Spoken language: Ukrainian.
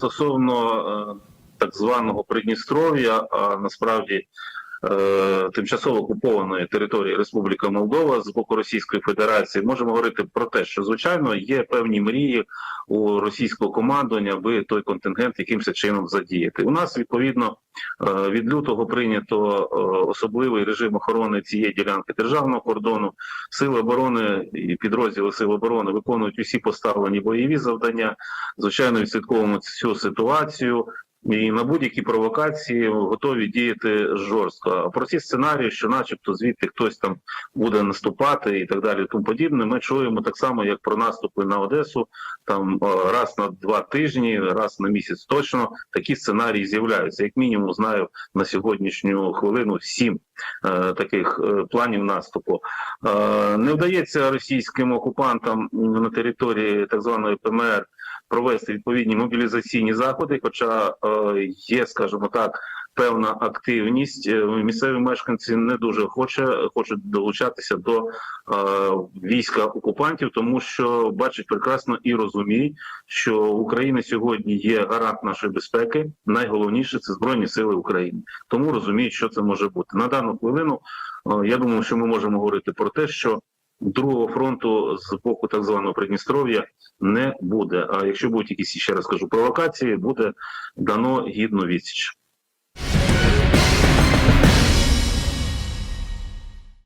стосовно е, так званого Придністров'я, а насправді е, тимчасово окупованої території Республіка Молдова з боку Російської Федерації, можемо говорити про те, що звичайно є певні мрії у російського командування, аби той контингент якимось чином задіяти. У нас відповідно е, від лютого прийнято е, особливий режим охорони цієї ділянки державного кордону. Сили оборони і підрозділи сил оборони виконують усі поставлені бойові завдання. Звичайно, відслідковуємо цю ситуацію. І на будь-які провокації готові діяти жорстко. А про ці сценарії, що, начебто, звідти хтось там буде наступати і так далі, тому подібне, ми чуємо так само, як про наступи на Одесу, там е, раз на два тижні, раз на місяць точно такі сценарії з'являються. Як мінімум, знаю на сьогоднішню хвилину сім е, таких е, планів наступу. Е, не вдається російським окупантам на території так званої ПМР провести відповідні мобілізаційні заходи, хоча е, є, скажімо так, певна активність. Е, Місцеві мешканці не дуже хоче, хочуть долучатися до е, війська окупантів, тому що бачать прекрасно і розуміють, що в Україні сьогодні є гарант нашої безпеки. Найголовніше це збройні сили України. Тому розуміють, що це може бути на дану хвилину. Я думаю, що ми можемо говорити про те, що другого фронту з боку так званого Придністров'я не буде. А якщо будуть якісь ще раз кажу провокації, буде дано гідну відсіч.